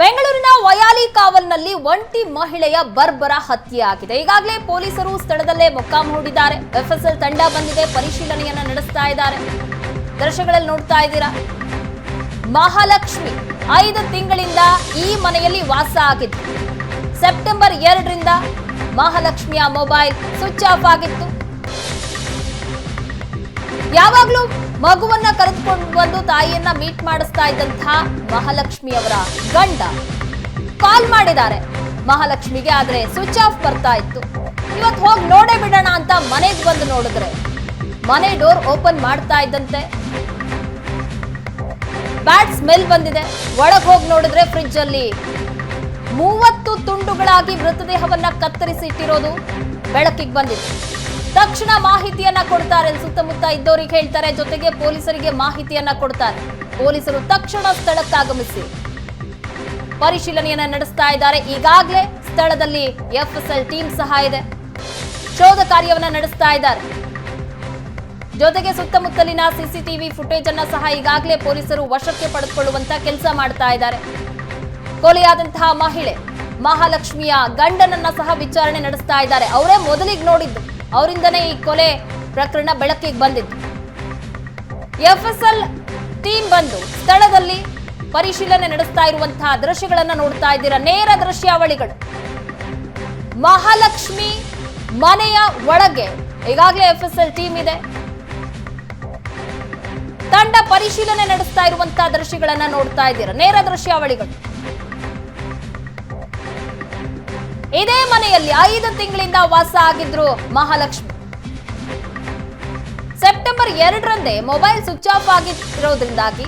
ಬೆಂಗಳೂರಿನ ವಯಾಲಿ ಕಾವಲ್ನಲ್ಲಿ ಒಂಟಿ ಮಹಿಳೆಯ ಬರ್ಬರ ಹತ್ಯೆ ಆಗಿದೆ ಈಗಾಗಲೇ ಪೊಲೀಸರು ಸ್ಥಳದಲ್ಲೇ ಮೊಕ್ಕಾಂ ಹೂಡಿದ್ದಾರೆ. ಎಫ್ಎಸ್ಎಲ್ ತಂಡ ಬಂದಿದೆ, ಪರಿಶೀಲನೆಯನ್ನ ನಡೆಸ್ತಾ ಇದ್ದಾರೆ. ದೃಶ್ಯಗಳಲ್ಲಿ ನೋಡ್ತಾ ಇದ್ದೀರಾ? ಮಹಾಲಕ್ಷ್ಮಿ ಐದು ತಿಂಗಳಿಂದ ಈ ಮನೆಯಲ್ಲಿ ವಾಸ ಆಗಿತ್ತು. ಸೆಪ್ಟೆಂಬರ್ ಎರಡರಿಂದ ಮಹಾಲಕ್ಷ್ಮಿಯ ಮೊಬೈಲ್ ಸ್ವಿಚ್ ಆಫ್ ಆಗಿತ್ತು. ಯಾವಾಗ್ಲೂ ಮಗುವನ್ನ ಕರೆದುಕೊಂಡು ಬಂದು ತಾಯಿಯನ್ನ ಮೀಟ್ ಮಾಡಿಸ್ತಾ ಇದ್ದಂತಹ ಮಹಾಲಕ್ಷ್ಮಿ ಅವರ ಗಂಡ ಕಾಲ್ ಮಾಡಿದ್ದಾರೆ. ಮಹಾಲಕ್ಷ್ಮಿಗೆ ಆದ್ರೆ ಸ್ವಿಚ್ ಆಫ್ ಬರ್ತಾ ಇತ್ತು. ಇವತ್ತು ಹೋಗಿ ನೋಡೇ ಬಿಡೋಣ ಅಂತ ಮನೆಗೆ ಬಂದು ನೋಡಿದ್ರೆ ಮನೆ ಡೋರ್ ಓಪನ್ ಮಾಡ್ತಾ ಇದ್ದಂತೆ. ಬ್ಯಾಡ್ ಸ್ಮೆಲ್ ಬಂದಿದೆ. ಒಳಗ್ ಹೋಗಿ ನೋಡಿದ್ರೆ ಫ್ರಿಡ್ಜ್ ಅಲ್ಲಿ ಮೂವತ್ತು ತುಂಡುಗಳಾಗಿ ಮೃತದೇಹವನ್ನ ಕತ್ತರಿಸಿ ಇಟ್ಟಿರೋದು ಬೆಳಕಿಗೆ ಬಂದಿದೆ. ತಕ್ಷಣ ಮಾಹಿತಿಯನ್ನ ಕೊಡ್ತಾರೆ. ಸುತ್ತಮುತ್ತ ಇದ್ದವರಿಗೆ ಹೇಳ್ತಾರೆ, ಜೊತೆಗೆ ಪೊಲೀಸರಿಗೆ ಮಾಹಿತಿಯನ್ನ ಕೊಡ್ತಾರೆ. ಪೊಲೀಸರು ತಕ್ಷಣ ಸ್ಥಳಕ್ಕೆ ಆಗಮಿಸಿ ಪರಿಶೀಲನೆಯನ್ನ ನಡೆಸ್ತಾ ಇದ್ದಾರೆ. ಈಗಾಗಲೇ ಸ್ಥಳದಲ್ಲಿ ಎಫ್ಎಸ್ಎಲ್ ಟೀಮ್ ಸಹ ಇದೆ. ಶೋಧ ಕಾರ್ಯವನ್ನ ನಡೆಸ್ತಾ ಇದ್ದಾರೆ. ಜೊತೆಗೆ ಸುತ್ತಮುತ್ತಲಿನ ಸಿಸಿಟಿವಿ ಫುಟೇಜ್ ಅನ್ನ ಸಹ ಈಗಾಗಲೇ ಪೊಲೀಸರು ವಶಕ್ಕೆ ಪಡೆದುಕೊಳ್ಳುವಂತ ಕೆಲಸ ಮಾಡ್ತಾ ಇದ್ದಾರೆ. ಕೊಲೆಯಾದಂತಹ ಮಹಿಳೆ ಮಹಾಲಕ್ಷ್ಮಿಯ ಗಂಡನನ್ನ ಸಹ ವಿಚಾರಣೆ ನಡೆಸ್ತಾ ಇದ್ದಾರೆ. ಅವರೇ ಮೊದಲಿಗೆ ನೋಡಿದ್ದು. ಅವರಿಂದನೇ ಈ ಕೊಲೆ ಪ್ರಕರಣ ಬೆಳಕಿಗೆ ಬಂದಿತ್ತು. ಎಫ್ಎಸ್ಎಲ್ ಟೀಮ್ ಬಂದು ಸ್ಥಳದಲ್ಲಿ ಪರಿಶೀಲನೆ ನಡೆಸ್ತಾ ಇರುವಂತಹ ದೃಶ್ಯಗಳನ್ನ ನೋಡ್ತಾ ಇದ್ದೀರಾ. ನೇರ ದೃಶ್ಯಾವಳಿಗಳು. ಮಹಾಲಕ್ಷ್ಮಿ ಮನೆಯ ಒಳಗೆ ಈಗಾಗಲೇ ಎಫ್ಎಸ್ಎಲ್ ಟೀಮ್ ಇದೆ. ತಂಡ ಪರಿಶೀಲನೆ ನಡೆಸ್ತಾ ಇರುವಂತಹ ದೃಶ್ಯಗಳನ್ನ ನೋಡ್ತಾ ಇದ್ದೀರಾ. ನೇರ ದೃಶ್ಯಾವಳಿಗಳು. ಇದೇ ಮನೆಯಲ್ಲಿ ಐದು ತಿಂಗಳಿಂದ ವಾಸ ಆಗಿದ್ರು ಮಹಾಲಕ್ಷ್ಮಿ. ಸೆಪ್ಟೆಂಬರ್ ಎರಡರಂದೇ ಮೊಬೈಲ್ ಸ್ವಿಚ್ ಆಫ್ ಆಗಿರೋದ್ರಿಂದಾಗಿ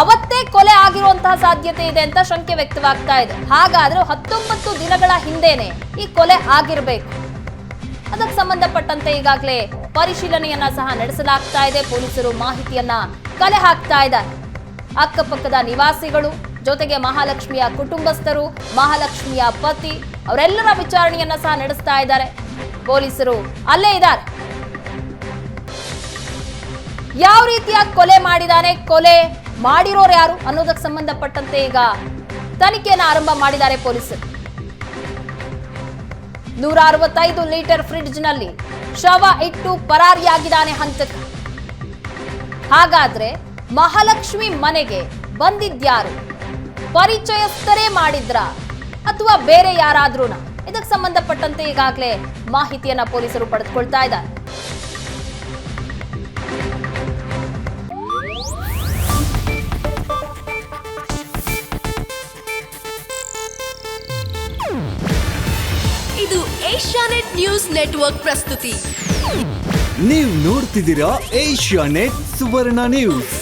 ಅವತ್ತೇ ಕೊಲೆ ಆಗಿರುವಂತಹ ಸಾಧ್ಯತೆ ಇದೆ ಅಂತ ಶಂಕೆ ವ್ಯಕ್ತವಾಗ್ತಾ ಇದೆ. ಹಾಗಾದ್ರೆ ಹತ್ತೊಂಬತ್ತು ದಿನಗಳ ಹಿಂದೆನೆ ಈ ಕೊಲೆ ಆಗಿರಬೇಕು. ಅದಕ್ಕೆ ಸಂಬಂಧಪಟ್ಟಂತೆ ಈಗಾಗಲೇ ಪರಿಶೀಲನೆಯನ್ನ ಸಹ ನಡೆಸಲಾಗ್ತಾ ಇದೆ. ಪೊಲೀಸರು ಮಾಹಿತಿಯನ್ನ ಕಲೆ ಹಾಕ್ತಾ ಇದ್ದಾರೆ. ಅಕ್ಕಪಕ್ಕದ ನಿವಾಸಿಗಳು ಜೊತೆಗೆ ಮಹಾಲಕ್ಷ್ಮಿಯ ಕುಟುಂಬಸ್ಥರು, ಮಹಾಲಕ್ಷ್ಮಿಯ ಪತಿ, ಅವರೆಲ್ಲರ ವಿಚಾರಣೆಯನ್ನ ಸಹ ನಡೆಸ್ತಾ ಇದ್ದಾರೆ. ಪೊಲೀಸರು ಅಲ್ಲೇ ಇದ್ದಾರೆ. ಯಾವ ರೀತಿಯ ಕೊಲೆ ಮಾಡಿದಾನೆ, ಕೊಲೆ ಮಾಡಿರೋರು ಯಾರು ಅನ್ನೋದಕ್ಕೆ ಸಂಬಂಧಪಟ್ಟಂತೆ ಈಗ ತನಿಖೆಯನ್ನು ಆರಂಭ ಮಾಡಿದ್ದಾರೆ ಪೊಲೀಸರು. ನೂರ ಅರವತ್ತೈದು ಲೀಟರ್ ಫ್ರಿಡ್ಜ್ನಲ್ಲಿ ಶವ ಇಟ್ಟು ಪರಾರಿಯಾಗಿದ್ದಾನೆ ಹಂತಕ. ಹಾಗಾದ್ರೆ ಮಹಾಲಕ್ಷ್ಮಿ ಮನೆಗೆ ಬಂದಿದ್ಯಾರು? ಪರಿಚಯಸ್ಥರೇ ಮಾಡಿದ್ರ? ಅಥವಾ ಬೇರೆ ಯಾರಾದ್ರೂ ಇದಕ್ಕೆ ಸಂಬಂಧಪಟ್ಟಂತೆ ಈಗಾಗಲೇ ಮಾಹಿತಿಯನ್ನ ಪೊಲೀಸರು ಪಡೆದುಕೊಳ್ತಾ ಇದ್ದಾರೆ. ಇದು ಏಷ್ಯಾನೆಟ್ ನ್ಯೂಸ್ ನೆಟ್ವರ್ಕ್ ಪ್ರಸ್ತುತಿ. ನೀವು ನೋಡ್ತಿದ್ದೀರಾ ಏಷ್ಯಾ ನೆಟ್ ಸುವರ್ಣ ನ್ಯೂಸ್.